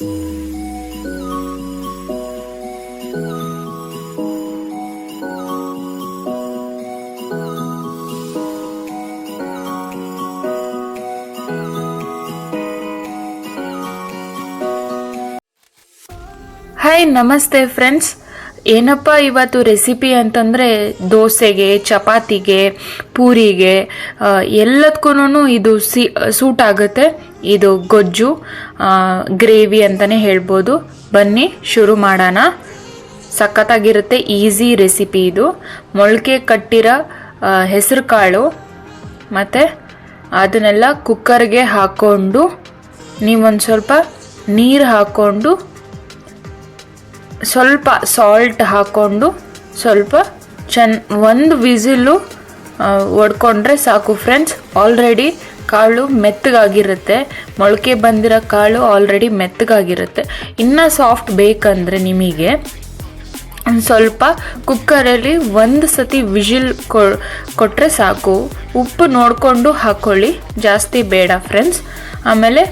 Hi ನಮಸ್ತೆ friends ಏನಪ್ಪ ಇವತ್ತು ರೆಸಿಪಿ ಅಂತಂದರೆ ದೋಸೆಗೆ, ಚಪಾತಿಗೆ, ಪೂರಿಗೆ ಎಲ್ಲದಕ್ಕೂ ಇದು ಸಿ ಸೂಟ್ ಆಗುತ್ತೆ. ಇದು ಗೊಜ್ಜು ಗ್ರೇವಿ ಅಂತಲೇ ಹೇಳ್ಬೋದು. ಬನ್ನಿ, ಶುರು ಮಾಡೋಣ. ಸಖತ್ತಾಗಿರುತ್ತೆ, ಈಸಿ ರೆಸಿಪಿ ಇದು. ಮೊಳಕೆ ಕಟ್ಟಿರೋ ಹೆಸರು ಕಾಳು ಮತ್ತು ಅದನ್ನೆಲ್ಲ ಕುಕ್ಕರ್ಗೆ ಹಾಕ್ಕೊಂಡು ನೀವೊಂದು ಸ್ವಲ್ಪ ನೀರು ಹಾಕ್ಕೊಂಡು ಸ್ವಲ್ಪ ಸಾಲ್ಟ್ ಹಾಕ್ಕೊಂಡು ಸ್ವಲ್ಪ ಚೆನ್ನ ಒಂದು ವಿಸಿಲು ಒಡ್ಕೊಂಡ್ರೆ ಸಾಕು ಫ್ರೆಂಡ್ಸ್ ಆಲ್ರೆಡಿ ಕಾಳು ಮೆತ್ತಗಾಗಿರುತ್ತೆ. ಮೊಳಕೆ ಬಂದಿರೋ ಕಾಳು ಆಲ್ರೆಡಿ ಮೆತ್ತಗಾಗಿರುತ್ತೆ. ಇನ್ನೂ ಸಾಫ್ಟ್ ಬೇಕಂದರೆ ನಿಮಗೆ ಒಂದು ಸ್ವಲ್ಪ ಕುಕ್ಕರಲ್ಲಿ ಒಂದು ಸತಿ ವಿಜಿಲ್ ಕೊಟ್ಟರೆ ಸಾಕು. ಉಪ್ಪು ನೋಡಿಕೊಂಡು ಹಾಕ್ಕೊಳ್ಳಿ ಜಾಸ್ತಿ ಬೇಡ ಫ್ರೆಂಡ್ಸ್ ಆಮೇಲೆ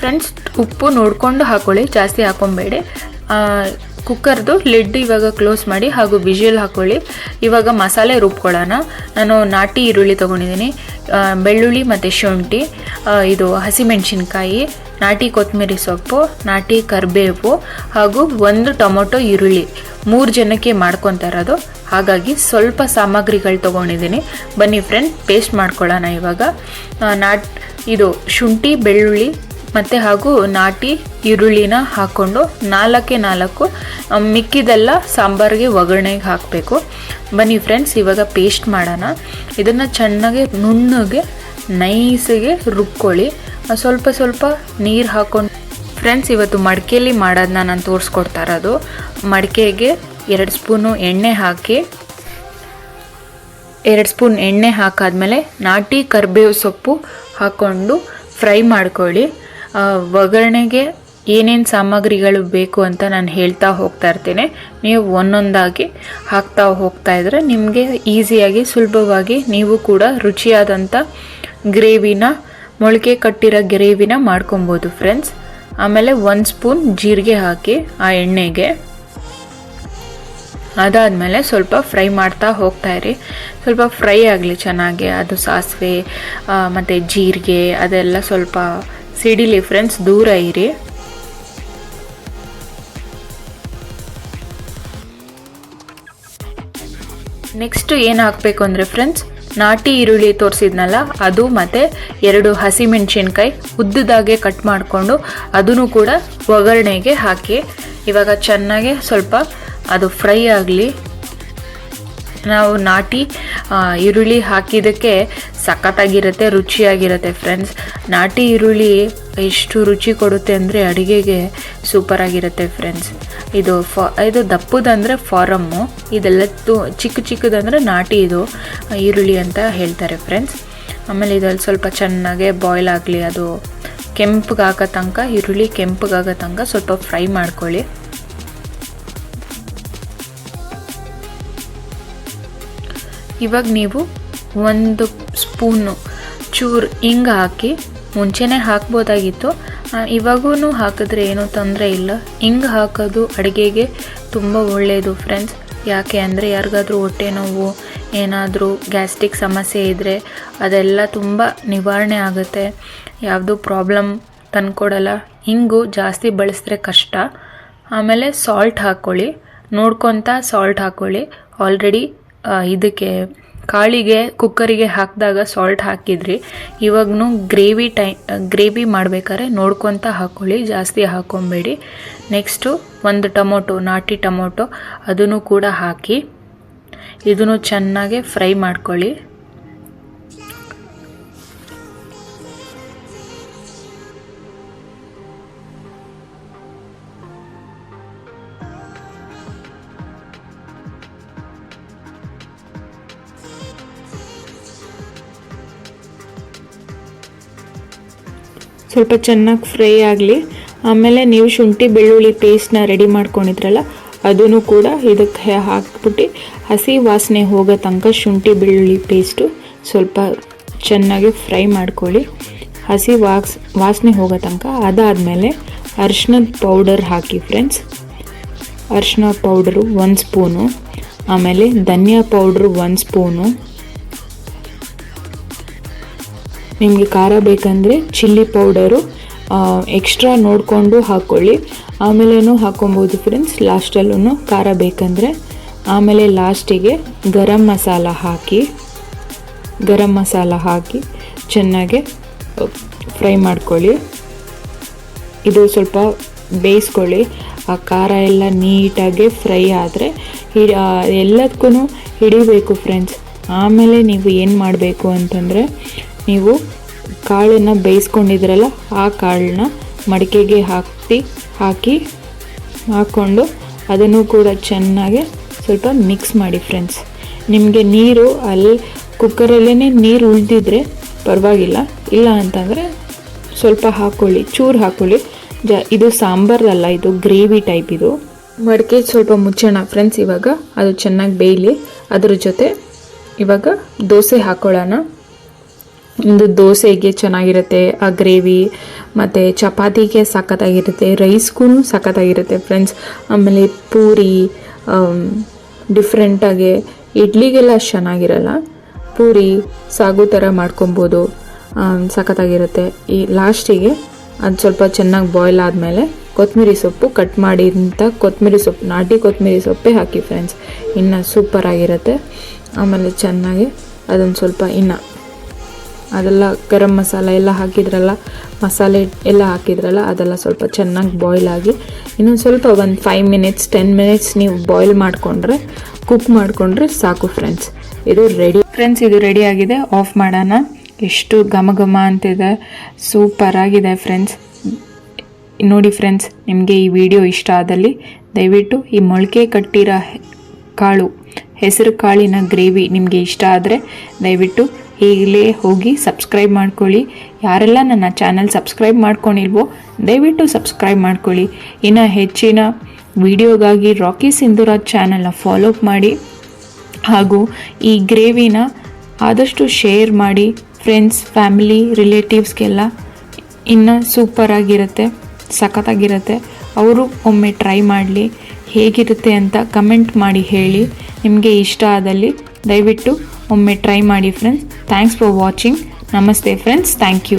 ಫ್ರೆಂಡ್ಸ್ ಉಪ್ಪು ನೋಡಿಕೊಂಡು ಹಾಕೊಳ್ಳಿ. ಜಾಸ್ತಿ ಹಾಕೊಬೇಡಿ. ಕುಕ್ಕರ್ದು ಲಿಡ್ ಇವಾಗ ಕ್ಲೋಸ್ ಮಾಡಿ ಹಾಗೂ ವಿಜುವಲ್ ಹಾಕ್ಕೊಳ್ಳಿ ಇವಾಗ ಮಸಾಲೆ ರುಬ್ಕೊಳ್ಳೋಣ. ನಾನು ನಾಟಿ ಈರುಳ್ಳಿ ತೊಗೊಂಡಿದ್ದೀನಿ. ಬೆಳ್ಳುಳ್ಳಿ ಮತ್ತು ಶುಂಠಿ ಇದು ಹಸಿಮೆಣಸಿನ್ಕಾಯಿ, ನಾಟಿ ಕೊತ್ತಂಬರಿ ಸೊಪ್ಪು, ನಾಟಿ ಕರಿಬೇವು ಹಾಗೂ ಒಂದು ಟೊಮೊಟೊ ಈರುಳ್ಳಿ. ಮೂರು ಜನಕ್ಕೆ ಮಾಡ್ಕೊತಾ ಇರೋದು. ಹಾಗಾಗಿ ಸ್ವಲ್ಪ ಸಾಮಗ್ರಿಗಳು ತೊಗೊಂಡಿದ್ದೀನಿ. ಬನ್ನಿ ಫ್ರೆಂಡ್ ಪೇಸ್ಟ್ ಮಾಡ್ಕೊಳ್ಳೋಣ ಇವಾಗ. ನಾಟ್, ಇದು ಶುಂಠಿ, ಬೆಳ್ಳುಳ್ಳಿ ಮತ್ತು ಹಾಗೂ ನಾಟಿ ಈರುಳ್ಳಿನ ಹಾಕ್ಕೊಂಡು ನಾಲ್ಕೇ ನಾಲ್ಕು ಮಿಕ್ಕಿದೆಲ್ಲ ಸಾಂಬಾರಿಗೆ ಒಗ್ಗರಣೆಗೆ ಹಾಕಬೇಕು. ಬನ್ನಿ ಫ್ರೆಂಡ್ಸ್ ಇವಾಗ ಪೇಸ್ಟ್ ಮಾಡೋಣ. ಇದನ್ನು ಚೆನ್ನಾಗಿ ನುಣ್ಣಗೆ, ನೈಸಿಗೆ ರುಬ್ಕೊಳ್ಳಿ. ಸ್ವಲ್ಪ ಸ್ವಲ್ಪ ನೀರು ಹಾಕ್ಕೊಂಡು ಫ್ರೆಂಡ್ಸ್ ಇವತ್ತು ಮಡಿಕೆಯಲ್ಲಿ ಮಾಡೋದನ್ನ ನಾನು ತೋರಿಸ್ಕೊಡ್ತಾ ಇರೋದು. ಮಡಿಕೆಗೆ ಎರಡು ಸ್ಪೂನು ಎಣ್ಣೆ ಹಾಕಿ ಎರಡು ಸ್ಪೂನ್ ಎಣ್ಣೆ ಹಾಕಾದ್ಮೇಲೆ ನಾಟಿ ಕರ್ಬೇವು ಸೊಪ್ಪು ಹಾಕ್ಕೊಂಡು ಫ್ರೈ ಮಾಡ್ಕೊಳ್ಳಿ. ಒಗ್ಗರಣೆಗೆ ಏನೇನು ಸಾಮಗ್ರಿಗಳು ಬೇಕು ಅಂತ ನಾನು ಹೇಳ್ತಾ ಹೋಗ್ತಾ ಇರ್ತೇನೆ. ನೀವು ಒಂದೊಂದಾಗಿ ಹಾಕ್ತಾ ಹೋಗ್ತಾ ಇದ್ರೆ ನಿಮಗೆ ಈಸಿಯಾಗಿ, ಸುಲಭವಾಗಿ ನೀವು ಕೂಡ ರುಚಿಯಾದಂಥ ಗ್ರೇವಿನ, ಮೊಳಕೆ ಕಟ್ಟಿರೋ ಗ್ರೇವಿನ ಮಾಡ್ಕೊಬೋದು ಫ್ರೆಂಡ್ಸ್. ಆಮೇಲೆ ಒಂದು ಸ್ಪೂನ್ ಜೀರಿಗೆ ಹಾಕಿ ಆ ಎಣ್ಣೆಗೆ. ಅದಾದಮೇಲೆ ಸ್ವಲ್ಪ ಫ್ರೈ ಮಾಡ್ತಾ ಹೋಗ್ತಾ ಇರಿ. ಸ್ವಲ್ಪ ಫ್ರೈ ಆಗಲಿ ಚೆನ್ನಾಗಿ, ಅದು ಸಾಸಿವೆ ಮತ್ತು ಜೀರಿಗೆ ಅದೆಲ್ಲ ಸ್ವಲ್ಪ ಸಿಡಿಲಿ ಫ್ರೆಂಡ್ಸ್, ದೂರ ಇರಿ. ನೆಕ್ಸ್ಟ್ ಏನು ಹಾಕಬೇಕು ಅಂದರೆ ಫ್ರೆಂಡ್ಸ್, ನಾಟಿ ಈರುಳ್ಳಿ ತೋರಿಸಿದ್ನಲ್ಲ, ಅದು ಮತ್ತು ಎರಡು ಹಸಿಮೆಣಸಿನ್ಕಾಯಿ ಉದ್ದದಾಗೆ ಕಟ್ ಮಾಡಿಕೊಂಡು ಅದನ್ನು ಕೂಡ ಒಗ್ಗರಣೆಗೆ ಹಾಕಿ. ಇವಾಗ ಚೆನ್ನಾಗಿ ಸ್ವಲ್ಪ ಅದು ಫ್ರೈ ಆಗಲಿ. ನಾವು ನಾಟಿ ಈರುಳ್ಳಿ ಹಾಕಿದ್ದಕ್ಕೆ ಸಖತ್ತಾಗಿರುತ್ತೆ, ರುಚಿಯಾಗಿರುತ್ತೆ ಫ್ರೆಂಡ್ಸ್ ನಾಟಿ ಈರುಳ್ಳಿ ಎಷ್ಟು ರುಚಿ ಕೊಡುತ್ತೆ ಅಂದರೆ ಅಡುಗೆಗೆ ಸೂಪರಾಗಿರುತ್ತೆ ಫ್ರೆಂಡ್ಸ್ ಇದು ಫ, ಇದು ದಪ್ಪದಂದರೆ ಫಾರಮ್ಮು ಇದೆಲ್ಲ ತು, ಚಿಕ್ಕ ಚಿಕ್ಕದಂದರೆ ನಾಟಿ ಇದು, ಈರುಳ್ಳಿ ಅಂತ ಹೇಳ್ತಾರೆ ಫ್ರೆಂಡ್ಸ್ ಆಮೇಲೆ ಇದರಲ್ಲಿ ಸ್ವಲ್ಪ ಚೆನ್ನಾಗೆ ಬಾಯ್ಲ್ ಆಗಲಿ, ಅದು ಕೆಂಪಗಾಗೋ ತನಕ, ಈರುಳ್ಳಿ ಕೆಂಪಗಾಗೋ ತನಕ ಸ್ವಲ್ಪ ಫ್ರೈ ಮಾಡ್ಕೊಳ್ಳಿ. ಇವಾಗ ನೀವು ಒಂದು ಸ್ಪೂನು ಚೂರು ಹಿಂಗೆ ಹಾಕಿ ಮುಂಚೆನೇ ಹಾಕ್ಬೋದಾಗಿತ್ತು. ಇವಾಗೂ ಹಾಕಿದ್ರೆ ಏನೂ ತೊಂದರೆ ಇಲ್ಲ. ಹಿಂಗೆ ಹಾಕೋದು ಅಡುಗೆಗೆ ತುಂಬ ಒಳ್ಳೆಯದು ಫ್ರೆಂಡ್ಸ್. ಯಾಕೆ ಅಂದರೆ ಯಾರಿಗಾದರೂ ಹೊಟ್ಟೆ ನೋವು, ಏನಾದರೂ ಗ್ಯಾಸ್ಟ್ರಿಕ್ ಸಮಸ್ಯೆ ಇದ್ದರೆ ಅದೆಲ್ಲ ತುಂಬ ನಿವಾರಣೆ ಆಗುತ್ತೆ. ಯಾವುದೂ ಪ್ರಾಬ್ಲಮ್ ತಂದ್ಕೊಡಲ್ಲ. ಹಿಂಗು ಜಾಸ್ತಿ ಬಳಸಿದ್ರೆ ಕಷ್ಟ. ಆಮೇಲೆ ಸಾಲ್ಟ್ ಹಾಕ್ಕೊಳ್ಳಿ. ನೋಡ್ಕೊತ ಸಾಲ್ಟ್ ಹಾಕ್ಕೊಳ್ಳಿ. ಆಲ್ರೆಡಿ ಇದಕ್ಕೆ ಕಾಳಿಗೆ, ಕುಕ್ಕರಿಗೆ ಹಾಕಿದಾಗ ಸಾಲ್ಟ್ ಹಾಕಿದ್ರಿ. ಇವಾಗೂ ಗ್ರೇವಿ ಟೈ ಗ್ರೇವಿ ಮಾಡ್ಬೇಕಾದ್ರೆ ನೋಡ್ಕೊತ ಹಾಕ್ಕೊಳ್ಳಿ ಜಾಸ್ತಿ ಹಾಕ್ಕೊಬೇಡಿ ನೆಕ್ಸ್ಟು ಒಂದು ಟೊಮೊಟೊ, ನಾಟಿ ಟೊಮೊಟೊ, ಅದನ್ನು ಕೂಡ ಹಾಕಿ, ಇದನ್ನು ಚೆನ್ನಾಗಿ ಫ್ರೈ ಮಾಡ್ಕೊಳ್ಳಿ. ಸ್ವಲ್ಪ ಚೆನ್ನಾಗಿ ಫ್ರೈ ಆಗಲಿ. ಆಮೇಲೆ ನೀವು ಶುಂಠಿ ಬೆಳ್ಳುಳ್ಳಿ ಪೇಸ್ಟ್ನ ರೆಡಿ ಮಾಡ್ಕೊಂಡಿದ್ರಲ್ಲ, ಅದನ್ನು ಕೂಡ ಇದಕ್ಕೆ ಹಾಕ್ಬಿಟ್ಟು ಹಸಿ ವಾಸನೆ ಹೋಗೋ ತನಕ ಶುಂಠಿ ಬೆಳ್ಳುಳ್ಳಿ ಪೇಸ್ಟು ಸ್ವಲ್ಪ ಚೆನ್ನಾಗಿ ಫ್ರೈ ಮಾಡ್ಕೊಳ್ಳಿ. ಹಸಿ ವಾಸ್ ವಾಸನೆ ಹೋಗೋ ತನಕ ಅದಾದಮೇಲೆ ಅರಿಶಿನದ ಪೌಡರ್ ಹಾಕಿ ಫ್ರೆಂಡ್ಸ್ ಅರಿಶಿನ ಪೌಡರು ಒಂದು ಸ್ಪೂನು ಆಮೇಲೆ ಧನಿಯಾ ಪೌಡ್ರು ಒಂದು ಸ್ಪೂನು ನಿಮಗೆ ಖಾರ ಬೇಕಂದರೆ ಚಿಲ್ಲಿ ಪೌಡರು ಎಕ್ಸ್ಟ್ರಾ ನೋಡಿಕೊಂಡು ಹಾಕ್ಕೊಳ್ಳಿ ಆಮೇಲೂ ಹಾಕ್ಕೊಬೋದು ಫ್ರೆಂಡ್ಸ್ ಲಾಸ್ಟಲ್ಲೂ ಖಾರ ಬೇಕಂದರೆ ಆಮೇಲೆ ಲಾಸ್ಟಿಗೆ ಗರಂ ಮಸಾಲ ಹಾಕಿ, ಗರಂ ಮಸಾಲ ಹಾಕಿ ಚೆನ್ನಾಗಿ ಫ್ರೈ ಮಾಡ್ಕೊಳ್ಳಿ. ಇದು ಸ್ವಲ್ಪ ಬೇಯಿಸ್ಕೊಳ್ಳಿ. ಆ ಖಾರ ಎಲ್ಲ ನೀಟಾಗಿ ಫ್ರೈ ಆದರೆ ಹಿಡಿ ಎಲ್ಲದಕ್ಕೂ ಹಿಡಿಬೇಕು ಫ್ರೆಂಡ್ಸ್ ಆಮೇಲೆ ನೀವು ಏನು ಮಾಡಬೇಕು ಅಂತಂದರೆ ನೀವು ಕಾಳನ್ನು ಬೇಯಿಸ್ಕೊಂಡಿದ್ರಲ್ಲ, ಆ ಕಾಳನ್ನ ಮಡಿಕೆಗೆ ಹಾಕಿ ಹಾಕಿ ಹಾಕ್ಕೊಂಡು ಅದನ್ನು ಕೂಡ ಚೆನ್ನಾಗಿ ಸ್ವಲ್ಪ ಮಿಕ್ಸ್ ಮಾಡಿ ಫ್ರೆಂಡ್ಸ್ ನಿಮಗೆ ನೀರು ಅಲ್ಲಿ ಕುಕ್ಕರಲ್ಲೇ ನೀರು ಉಳಿದಿದ್ರೆ ಪರವಾಗಿಲ್ಲ. ಇಲ್ಲ ಅಂತಂದರೆ ಸ್ವಲ್ಪ ಹಾಕ್ಕೊಳ್ಳಿ ಚೂರು ಹಾಕ್ಕೊಳ್ಳಿ ಜ, ಇದು ಸಾಂಬಾರಲ್ಲ ಇದು ಗ್ರೇವಿ ಟೈಪ್ ಇದು. ಮಡಿಕೆ ಸ್ವಲ್ಪ ಮುಚ್ಚೋಣ ಫ್ರೆಂಡ್ಸ್ ಇವಾಗ, ಅದು ಚೆನ್ನಾಗಿ ಬೇಯಲಿ. ಅದ್ರ ಜೊತೆ ಇವಾಗ ದೋಸೆ ಹಾಕ್ಕೊಳ್ಳೋಣ ಒಂದು ದೋಸೆಗೆ ಚೆನ್ನಾಗಿರುತ್ತೆ, ಆ ಗ್ರೇವಿ ಮತ್ತು ಚಪಾತಿಗೆ ಸಖತ್ತಾಗಿರುತ್ತೆ ರೈಸ್ಗೂ ಸಖತ್ತಾಗಿರುತ್ತೆ ಫ್ರೆಂಡ್ಸ್ ಆಮೇಲೆ ಪೂರಿ ಡಿಫ್ರೆಂಟಾಗಿ ಇಡ್ಲಿಗೆಲ್ಲ ಅಷ್ಟು ಚೆನ್ನಾಗಿರಲ್ಲ. ಪೂರಿ ಸಾಗು ಥರ ಮಾಡ್ಕೊಬೋದು ಸಖತ್ತಾಗಿರುತ್ತೆ. ಈ ಲಾಸ್ಟಿಗೆ ಅದು ಸ್ವಲ್ಪ ಚೆನ್ನಾಗಿ ಬಾಯ್ಲ್ ಆದಮೇಲೆ ಕೊತ್ತಂಬರಿ ಸೊಪ್ಪು ಕಟ್ ಮಾಡಿದಂಥ ಕೊತ್ತಂಬರಿ ಸೊಪ್ಪು, ನಾಟಿ ಕೊತ್ತಂಬರಿ ಸೊಪ್ಪೇ ಹಾಕಿ ಫ್ರೆಂಡ್ಸ್ ಇನ್ನು ಸೂಪರಾಗಿರುತ್ತೆ ಆಮೇಲೆ ಚೆನ್ನಾಗಿ ಅದೊಂದು ಸ್ವಲ್ಪ ಇನ್ನು ಅದೆಲ್ಲ ಗರಂ ಮಸಾಲ ಎಲ್ಲ ಹಾಕಿದ್ರಲ್ಲ, ಮಸಾಲೆ ಎಲ್ಲ ಹಾಕಿದ್ರಲ್ಲ, ಅದೆಲ್ಲ ಸ್ವಲ್ಪ ಚೆನ್ನಾಗಿ ಬಾಯ್ಲ್ ಆಗಿ, ಇನ್ನೊಂದು ಸ್ವಲ್ಪ ಒಂದು ಫೈವ್ ಮಿನಿಟ್ಸ್ ಟೆನ್ ಮಿನಿಟ್ಸ್ ನೀವು ಬಾಯ್ಲ್ ಮಾಡಿಕೊಂಡ್ರೆ ಕುಕ್ ಮಾಡಿಕೊಂಡ್ರೆ ಸಾಕು ಫ್ರೆಂಡ್ಸ್ ಇದು ರೆಡಿ ಫ್ರೆಂಡ್ಸ್ ಇದು ರೆಡಿ ಆಗಿದೆ. ಆಫ್ ಮಾಡೋಣ. ಎಷ್ಟು ಘಮ ಘಮ ಅಂತಿದೆ. ಸೂಪರ್ ಆಗಿದೆ ಫ್ರೆಂಡ್ಸ್ ನೋಡಿ ಫ್ರೆಂಡ್ಸ್ ನಿಮಗೆ ಈ ವಿಡಿಯೋ ಇಷ್ಟ ಆದಲ್ಲಿ ದಯವಿಟ್ಟು ಈ ಮೊಳಕೆ ಕಟ್ಟಿರೋ ಕಾಳು, ಹೆಸರು ಕಾಳಿನ ಗ್ರೇವಿ ನಿಮಗೆ ಇಷ್ಟ ಆದರೆ ದಯವಿಟ್ಟು ಈಗಲೇ ಹೋಗಿ ಸಬ್ಸ್ಕ್ರೈಬ್ ಮಾಡ್ಕೊಳ್ಳಿ. ಯಾರೆಲ್ಲ ನನ್ನ ಚಾನಲ್ ಸಬ್ಸ್ಕ್ರೈಬ್ ಮಾಡ್ಕೊಂಡಿಲ್ವೋ, ದಯವಿಟ್ಟು ಸಬ್ಸ್ಕ್ರೈಬ್ ಮಾಡ್ಕೊಳ್ಳಿ. ಇನ್ನು ಹೆಚ್ಚಿನ ವಿಡಿಯೋಗಾಗಿ ರಾಕಿ ಸಿಂಧುರಾಜ್ ಚಾನಲ್ನ ಫಾಲೋ ಮಾಡಿ. ಹಾಗೂ ಈ ಗ್ರೇವಿನ ಆದಷ್ಟು ಶೇರ್ ಮಾಡಿ. ಫ್ರೆಂಡ್ಸ್ ಫ್ಯಾಮಿಲಿ ರಿಲೇಟಿವ್ಸ್ಗೆಲ್ಲ ಇನ್ನು ಸೂಪರಾಗಿರುತ್ತೆ ಸಖತ್ತಾಗಿರುತ್ತೆ. ಅವರು ಒಮ್ಮೆ ಟ್ರೈ ಮಾಡಲಿ. ಹೇಗಿರುತ್ತೆ ಅಂತ ಕಮೆಂಟ್ ಮಾಡಿ ಹೇಳಿ. ನಿಮಗೆ ಇಷ್ಟ ಆದಲ್ಲಿ ದಯವಿಟ್ಟು ಒಮ್ಮೆ ಟ್ರೈ ಮಾಡಿ ಫ್ರೆಂಡ್ಸ್ ಥ್ಯಾಂಕ್ಸ್ ಫಾರ್ ವಾಚಿಂಗ್ ನಮಸ್ತೆ ಫ್ರೆಂಡ್ಸ್ ಥ್ಯಾಂಕ್ ಯು